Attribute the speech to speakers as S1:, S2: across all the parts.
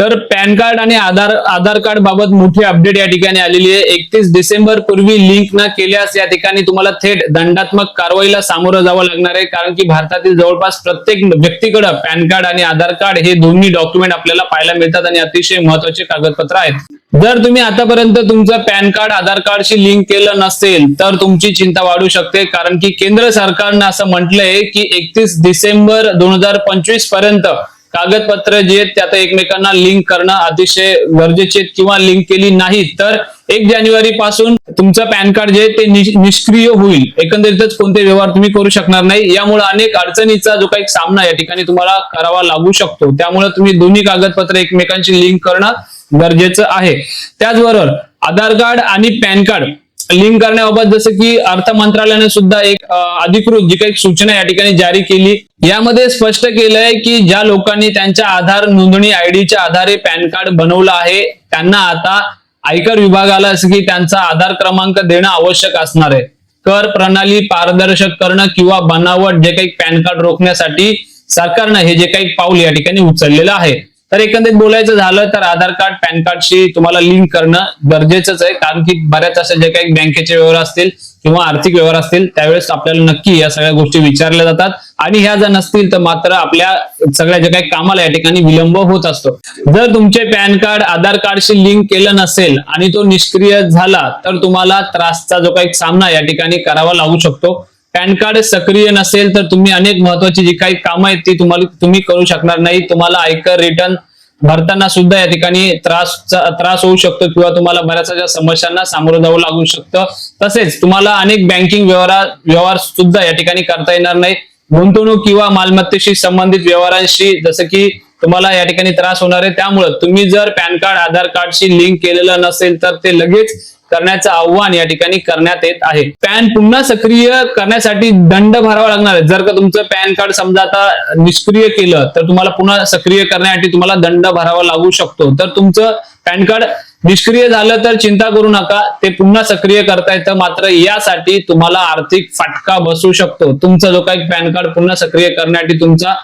S1: तर pan card आणि Aadhaar Aadhaar card बाबत मोठी अपडेट या ठिकाणी आलेली आहे. एकतीस डिसेंबर पूर्वी लिंक न केल्यास या ठिकाणी तुम्हाला थेट दंडात्मक कारवाईला सामोरं जावं लागणार आहे. कारण की भारतातील जवळपास प्रत्येक व्यक्तीकडे पॅन कार्ड आणि आधार कार्ड हे दोन्ही डॉक्युमेंट आपल्याला पाहायला मिळतात आणि अतिशय महत्त्वाचे कागदपत्र आहेत. जर तुम्ही आतापर्यंत तुमचं पॅन कार्ड आधार कार्डशी लिंक केलं नसेल तर तुमची चिंता वाढू शकते. कारण की केंद्र सरकारनं असं म्हटलंय की एकतीस डिसेंबर दोन हजार पंचवीसपर्यंत कागदपत्र जे आहेत ते आता एकमेकांना लिंक करणं अतिशय गरजेचे आहेत किंवा लिंक केली नाही तर एक जानेवारी पासून तुमचं पॅन कार्ड जे आहे ते निष्क्रिय होईल. एकंदरीतच कोणते व्यवहार तुम्ही करू शकणार नाही. यामुळे अनेक अडचणीचा जो काही सामना या ठिकाणी तुम्हाला करावा लागू शकतो. त्यामुळे तुम्ही दोन्ही कागदपत्र एकमेकांशी लिंक करणं गरजेचं आहे. त्याचबरोबर आधार कार्ड आणि पॅन कार्ड लिंक करण्याबाबत जसं की अर्थ मंत्रालयाने सुद्धा एक अधिकृत जी काही सूचना या ठिकाणी जारी केली. यामध्ये स्पष्ट केलंय की ज्या लोकांनी त्यांच्या आधार नोंदणी आयडीच्या आधारे पॅन कार्ड बनवलं आहे त्यांना आता आयकर विभागाला असं की त्यांचा आधार क्रमांक देणं आवश्यक असणार आहे. कर प्रणाली पारदर्शक करणं किंवा बनावट जे काही पॅन कार्ड रोखण्यासाठी सरकारनं हे जे काही पाऊल या ठिकाणी उचललेलं आहे. तर एकंदरीत बोलायचं झालं तर आधार कार्ड पॅन कार्डशी तुम्हाला लिंक करणं गरजेचंच आहे. कारण की बऱ्याच अशा जे काही बँकेचे व्यवहार असतील किंवा आर्थिक व्यवहार असतील त्यावेळेस आपल्याला नक्की या सगळ्या गोष्टी विचारल्या जातात. आणि ह्या जर नसतील तर मात्र आपल्या सगळ्या ज्या काही कामाला या ठिकाणी विलंब होत असतो. जर तुमचे पॅन कार्ड आधार कार्डशी लिंक केलं नसेल आणि तो निष्क्रिय झाला तर तुम्हाला त्रासचा जो काही सामना या ठिकाणी करावा लागू शकतो. पॅन कार्ड सक्रिय नसेल तर तुम्ही अनेक महत्वाची जी काही कामं आहेत ती तुम्हाला तुम्ही करू शकणार नाही. तुम्हाला आयकर रिटर्न भरताना सुद्धा या ठिकाणी त्रास त्रास होऊ शकतो किंवा तुम्हाला बऱ्याचशा समस्यांना सामोरं जावं लागू शकतं. तसेच तुम्हाला अनेक बँकिंग व्यवहार व्यवहार सुद्धा या ठिकाणी करता येणार नाही. गुंतवणूक किंवा मालमत्तेशी संबंधित व्यवहारांशी जसं की तुम्हाला या ठिकाणी त्रास होणार आहे. त्यामुळे तुम्ही जर पॅन कार्ड आधार कार्डशी लिंक केलेलं नसेल तर ते लगेच करण्याचं आव्हान या ठिकाणी करण्यात येत आहे. पॅन पुन्हा सक्रिय करण्यासाठी दंड भरावा लागणार आहे. जर का तुमचं पॅन कार्ड समजा आता निष्क्रिय केलं तर तुम्हाला पुन्हा सक्रिय करण्यासाठी तुम्हाला दंड भरावा लागू शकतो. तर तुमचं पॅन कार्ड निष्क्रिय झालं तर चिंता करू नका. ते पुन्हा सक्रिय करता येतं. मात्र यासाठी तुम्हाला आर्थिक फटका बसू शकतो. तुमचा जो काही पॅन कार्ड पुन्हा सक्रिय करण्यासाठी तुमचा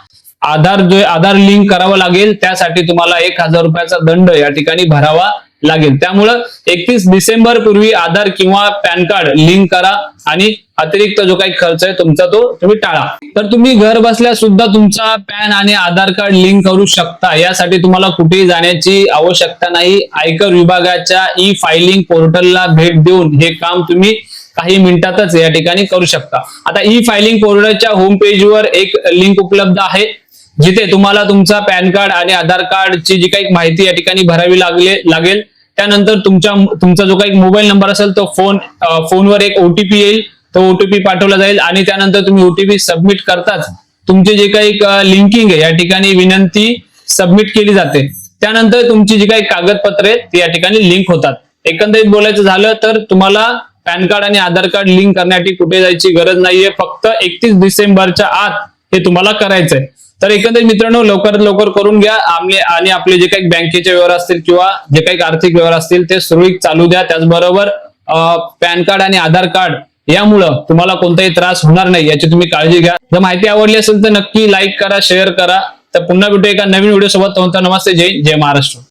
S1: आधार जो आधार लिंक करावा लागेल. त्यासाठी तुम्हाला एक हजार रुपयाचा दंड या ठिकाणी भरावा लागेल. त्यामुळं एकतीस डिसेंबर पूर्वी आधार किंवा पॅन कार्ड लिंक करा आणि अतिरिक्त जो काही खर्च आहे तुमचा तो तुम्ही टाळा. तर तुम्ही घर बसल्या सुद्धा तुमचा पॅन आणि आधार कार्ड लिंक करू शकता. यासाठी तुम्हाला कुठेही जाण्याची आवश्यकता नाही. आयकर विभागाच्या ई फायलिंग पोर्टलला भेट देऊन हे काम तुम्ही काही मिनिटातच या ठिकाणी करू शकता. आता ई फायलिंग पोर्टलच्या होम पेजवर एक लिंक उपलब्ध आहे. जिथे तुम्हाला तुमचा पॅन कार्ड आणि आधार कार्डची जी काही माहिती या ठिकाणी भरावी लागले लागेल त्यानंतर तुमच्या तुमचा जो काही मोबाईल नंबर असेल तो फोन फोनवर एक ओटीपी येईल तो ओटीपी पाठवला जाईल आणि त्यानंतर तुम्ही ओटीपी सबमिट करताच तुमचे जे काही लिंकिंग आहे या ठिकाणी विनंती सबमिट केली जाते. त्यानंतर तुमची जी काही कागदपत्रे आहेत ती या ठिकाणी लिंक होतात. एकंदरीत बोलायचं झालं तर तुम्हाला पॅन कार्ड आणि आधार कार्ड लिंक करण्यासाठी कुठे जायची गरज नाहीये. फक्त एकतीस डिसेंबरच्या आत हे तुम्हाला करायचंय. तर एकंदरीत मित्रांनो लवकरात लवकर करून घ्या. आमले आणि आपले जे काही बँकेचे व्यवहार असतील किंवा जे काही आर्थिक व्यवहार असतील ते सुरळीत चालू द्या. त्याचबरोबर पॅन कार्ड आणि आधार कार्ड यामुळं तुम्हाला कोणताही त्रास होणार नाही याची तुम्ही काळजी घ्या. जर माहिती आवडली असेल तर नक्की लाईक करा शेअर करा. तर पुन्हा भेटू एका नवीन व्हिडिओ सोबत नमस्ते जय जय महाराष्ट्र.